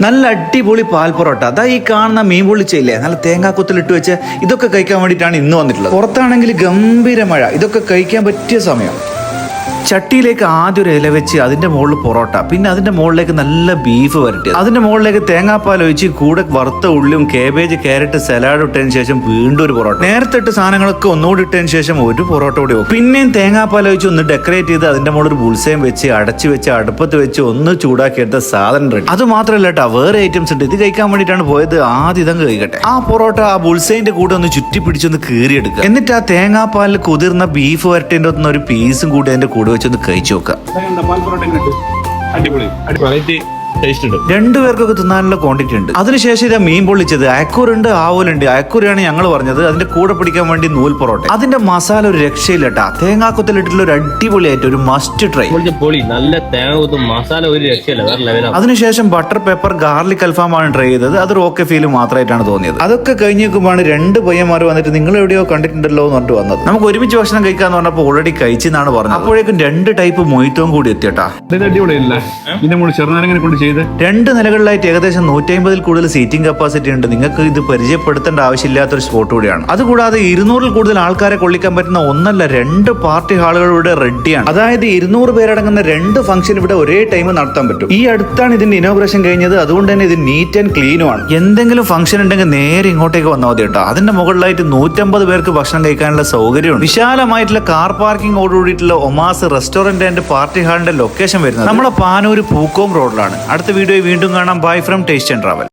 നല്ല അടിപൊളി പാൽ പൊറോട്ട അതാ ഈ കാണുന്ന മീൻ പൊള്ളിച്ചയില്ലേ നല്ല തേങ്ങാക്കൊത്തിലിട്ട് വെച്ച് ഇതൊക്കെ കഴിക്കാൻ വേണ്ടിയിട്ടാണ് ഇന്ന് വന്നിട്ടുള്ളത്. പുറത്താണെങ്കിൽ ഗംഭീര മഴ. ഇതൊക്കെ കഴിക്കാൻ പറ്റിയ സമയം. ചട്ടിയിലേക്ക് ആദ്യം ഒരു ഇല വെച്ച് അതിന്റെ മുകളിൽ പൊറോട്ട. പിന്നെ അതിന്റെ മുകളിലേക്ക് നല്ല ബീഫ് വരട്ടി അതിന്റെ മുകളിലേക്ക് തേങ്ങാപ്പാൽ ഒഴിച്ച് കൂടെ വറുത്ത ഉള്ളിയും കേബേജ് ക്യാരറ്റ് സലാഡ് ഇട്ടതിന് ശേഷം വീണ്ടും ഒരു പൊറോട്ട. നേരത്തെ ഇട്ട് സാധനങ്ങളൊക്കെ ഒന്നുകൂടി ഇട്ടതിന് ശേഷം ഒരു പൊറോട്ട കൂടി വെക്കും. പിന്നെയും തേങ്ങാപ്പാൽ ഒഴിച്ച് ഒന്ന് ഡെക്കറേറ്റ് ചെയ്ത് അതിന്റെ മുകളിൽ ഒരു ബുൾസയം വെച്ച് അടച്ചു വെച്ച് അടുപ്പത്ത് വെച്ച് ഒന്ന് ചൂടാക്കി എടുത്ത സാധനം റെഡി അത് മാത്രമല്ല കേട്ടോ വേറെ ഐറ്റംസ് ഉണ്ട്. ഇത് കഴിക്കാൻ വേണ്ടിയിട്ടാണ് പോയത്. ആദ്യം ഇതങ്ങ് കഴിക്കട്ടെ. ആ പൊറോട്ട ആ ബുൾസൈന്റെ കൂടെ ഒന്ന് ചുറ്റി പിടിച്ചൊന്ന് കീറിയെടുക്കുക. എന്നിട്ട് ആ തേങ്ങാപ്പാലിൽ കുതിർന്ന ബീഫ് വരട്ടേന്റെ ഒരു പീസും കൂടി അതിന്റെ കൂടെ വെച്ചൊന്ന് കഴിച്ചു നോക്കാം. അടിപൊളി. ടേസ്റ്റ് ഉണ്ട്. രണ്ടുപേർക്കൊക്കെ തിന്നാനുള്ള ക്വാണ്ടിറ്റി ഉണ്ട്. അതിനുശേഷം ഇതാ മീൻ പൊള്ളിച്ചത്. അയക്കൂറുണ്ട് ആവൂലുണ്ട്. അയക്കൂരാണ് ഞങ്ങൾ പറഞ്ഞത്. അതിന്റെ കൂടെ പിടിക്കാൻ വേണ്ടി നൂൽ പൊറോട്ട. അതിന്റെ മസാല ഒരു രക്ഷയില്ലട്ടാ. തേങ്ങാക്കൊത്തിലിട്ടുള്ള ഒരു അടിപൊളിയായിട്ട് ഒരു മസ്റ്റ് ട്രൈ പൊളി നല്ല തേങ്ങ മസാല ഒരു രക്ഷയില്ല. വേറെ ലെവലാണ് അതിനുശേഷം ബട്ടർ പേപ്പർ ഗാർലിക് അൽഫാമാണ് ട്രൈ ചെയ്തത്. അത് റോക്കെ ഫീൽ മാത്രമായിട്ടാണ് തോന്നിയത്. അതൊക്കെ കഴിഞ്ഞ് നിൽക്കുമ്പോഴാണ് രണ്ട് പയ്യന്മാർ വന്നിട്ട് നിങ്ങൾ എവിടെയോ കണ്ടിട്ടുണ്ടല്ലോ എന്ന് പറഞ്ഞിട്ട് വന്നത്. നമുക്ക് ഒരുമിച്ച് ഭക്ഷണം കഴിക്കാന്ന് പറഞ്ഞപ്പോൾ ഓൾറെഡി കഴിച്ചെന്നാണ് പറഞ്ഞത്. അപ്പോഴേക്കും രണ്ട് ടൈപ്പ് മൊയ്ത്തവും കൂടി എത്തിയട്ടാ. അടിപൊളിയല്ലേ? ചെറുനാരങ്ങനെ കൊണ്ട് ചെയ്ത്? രണ്ട് നിലകളിലായിട്ട് ഏകദേശം നൂറ്റി അമ്പതിൽ കൂടുതൽ സീറ്റിംഗ് കപ്പാസിറ്റി ഉണ്ട്. നിങ്ങൾക്ക് ഇത് പരിചയപ്പെടുത്തേണ്ട ആവശ്യമില്ലാത്തൊരു സ്പോട്ട് കൂടിയാണ്. അതുകൂടാതെ ഇരുന്നൂറിൽ കൂടുതൽ ആൾക്കാരെ കൊള്ളിക്കാൻ പറ്റുന്ന ഒന്നല്ല രണ്ട് പാർട്ടി ഹാളുകൾ ഇവിടെ റെഡിയാണ് അതായത് ഇരുന്നൂറ് പേരടങ്ങുന്ന രണ്ട് ഫംഗ്ഷൻ ഇവിടെ ഒരേ ടൈം നടത്താൻ പറ്റും. ഈ അടുത്താണ് ഇതിന്റെ ഇനോഗ്രേഷൻ കഴിഞ്ഞത്. അതുകൊണ്ട് തന്നെ ഇത് നീറ്റ് ആൻഡ് ക്ലീനും ആണ്. എന്തെങ്കിലും ഫംഗ്ഷൻ ഉണ്ടെങ്കിൽ നേരെ ഇങ്ങോട്ടേക്ക് വന്നാൽ മതി കേട്ടോ. അതിന്റെ മുകളിലായിട്ട് നൂറ്റമ്പത് പേർക്ക് ഭക്ഷണം കഴിക്കാനുള്ള സൗകര്യമുണ്ട്. വിശാലമായിട്ടുള്ള കാർ പാർക്കിംഗ് കൂടിയിട്ടുള്ള ഒമാസ് റെസ്റ്റോറന്റ് ആൻഡ് പാർട്ടി ഹാളിന്റെ ലൊക്കേഷൻ വരുന്നത് നമ്മുടെ പാനൂര് പൂക്കോം റോഡിലാണ് അടുത്ത വീഡിയോ വീണ്ടും കാണാം. Bye from taste and travel